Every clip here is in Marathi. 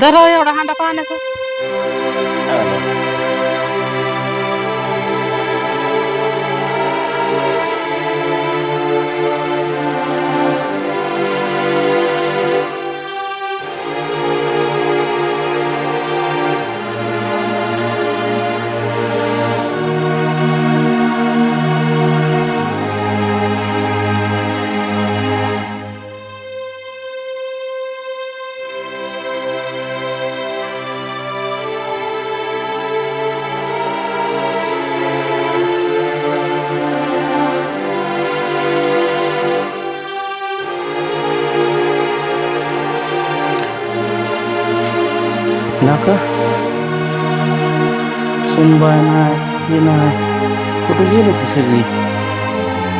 धरा एवढा हांडा पाण्याचा नका. सुनबाय नाही हे नाही कुठे गेले ती सगळी?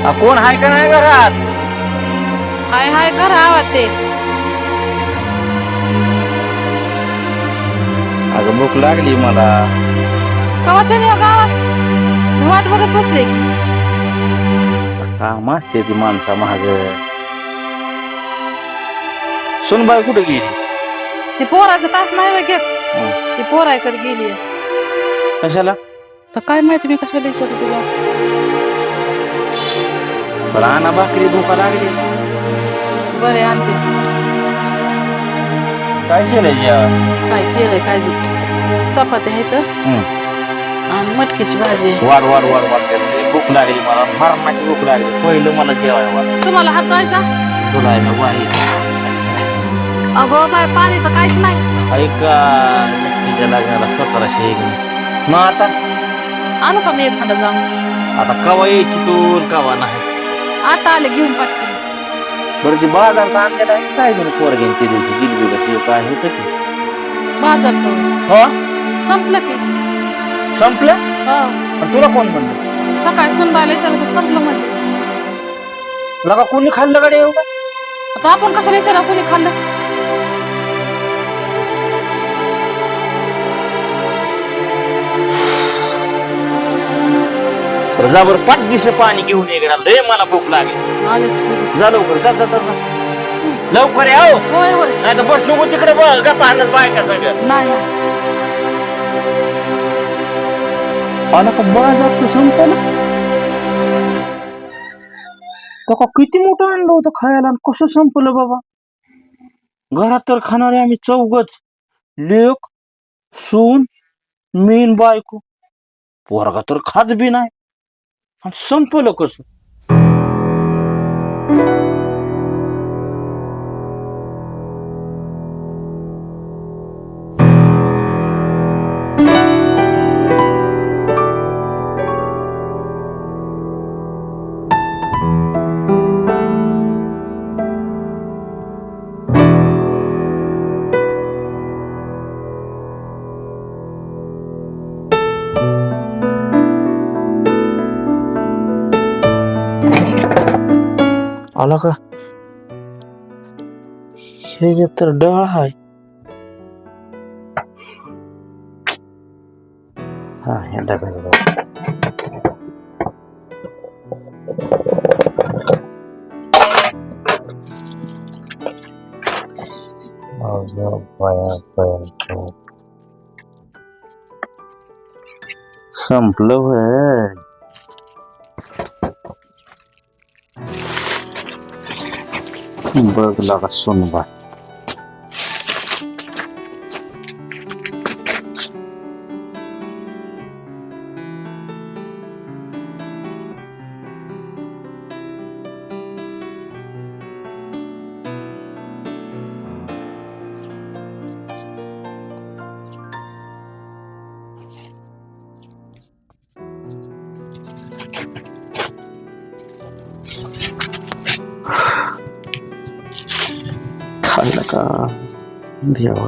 आ, कोण आहे का नाही घरात? हाय हाय करा आवाज ते. अगं भूक लागली मला. कवाच्या नाही हो गावात? मी वाट बघत बसले. काम असते ती माणसा महाग सुनबाई कुठे गेली? ती पोराचा तास नाही होय घेत. हं. ती पोराकडे गेली. कशाला? तर काय माहिती मी कशाला विचारू तुला? बरं आणा भाकरी भूका लागली. बरे आणते. काय जेवण? काय केलंय काय जुट चपात्या आहेत. हं. आणि मटकीची भाजी. आहे. वाढ वाढ वाढ भूक लागली मला. मरणाची भूक लागली. पहिलं मला जेवाय वाढ. तुम्हाला हात धुवायचा? तुला आहे ना वाही अगो बाय पाणी तर काहीच नाही. ऐका तिच्या लग्नाला स्वतःला शेग मग आता? आणू का मी एखादा जाऊन? आता कवा यायची तू कवा नाही? आता आले घेऊन बरं ती बाजारात आणलेला आहे काय जण पोरगेन ते दिवशी? जिलबी कशी काय होतं की? बाजारचं. हो? संपलं की. संपलं? हो. आणि तुला कोण म्हणलं? सकाळी सुनबायला विचारलं तर संपलं म्हणजे लगा कोणी खाल्लं गाडी येऊ आता आपण कशाला विचारा कोणी खाल्लं? बरं जा बरं पाठ दिसलं पाणी घेऊन ये गड्या. लय मला भूक लागली. आलेच लगेच. जा लवकर जा जा जा जा. लवकर या हो. होय होय. नाही तर बस नको तिकडे बघ का पाहणच बायका सगळं नाही नाही. आला का बाजारचं संपलं? तो का किती मोठं आणलं होतं खायला आणि कसं संपलं बाबा? घरात तर खाणारे आम्ही चौघच. लेक सून मीन बायको. पोरगा तर खात बी नाही. आणि संपलं कसं आला का? हे तर डळ आहे हा ह्या संपलं होय बघ लागा सोनबा खाल्लं का? देवा.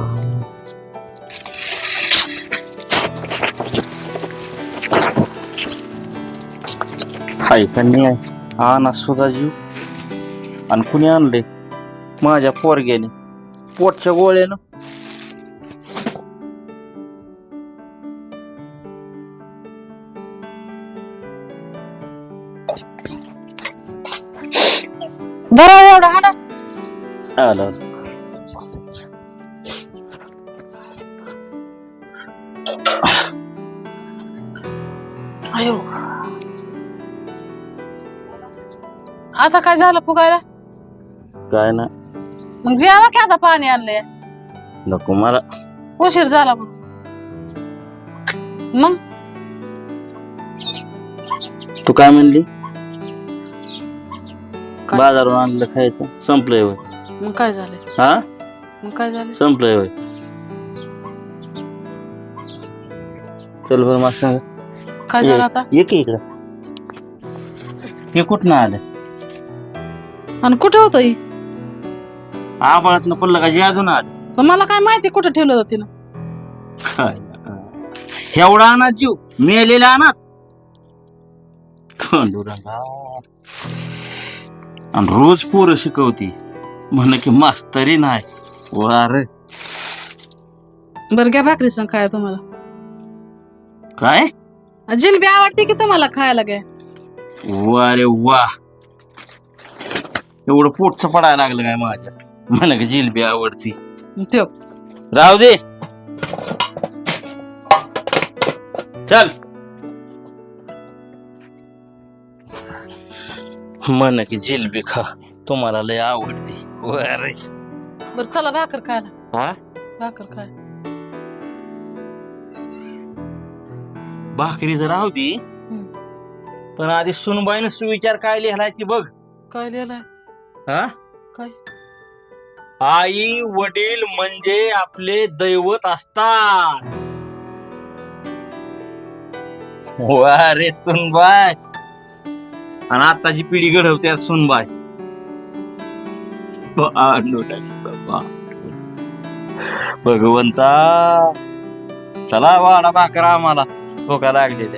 हाय का नाही आहे आणा कुणी आणले माझ्या पोरग्याने. पोटच्या गोळ्यानं. धरा एवढा हांडा आलं. अयो आता काय झालं फुगायला? काय ना मग जेवा की आता पाणी आणलंय. नको मला. उशीर झाला मग मग? तू काय म्हणली? काय? बाजारून आणलं खायचं. संपलंय होय. मग काय झालं? हा? मग काय झालं? संपलंय होय. चल बरं मला सांग. काय झालं आता ये की इकडं. हे कुठनं आलं? आणि कुठे होतं ही? आबाळातनं पडलं का जे अजून आलं? तर मला काय माहिती कुठे ठेवलं होतं तिनं. काय एवढा अनाथ जीव मेलेला अनाथ. खंडुरंगा आणि रोज पोरं शिकवती. म्हण की मास्तरी नाही. वार बरं घ्या भाकरी संग काय तुम्हाला. काय? जिलबी आवडते की तुम्हाला खायला काय? वारे वा. एवढं पोटचं पडायला लागलं काय माझ्या? म्हण की जिलबी आवडती? ठेव. राहू दे. चल. म्हण की जिलबी खा. तुम्हाला लय आवडती. अरे बरं चला भाकर खायला. हा? भाकर खाय. भाकरी राहू दे पण आधी सुनबाईनं सुविचार काय लिहिलाय ती बघ. काय लिहिलंय? हा? काय? आई वडील म्हणजे आपले दैवत असतात. वा रे सुनबाय आणि आताची पिढी घडवत्यात सुनबाय भगवंता चला वाडा भाकरा आम्हाला. भोका लागले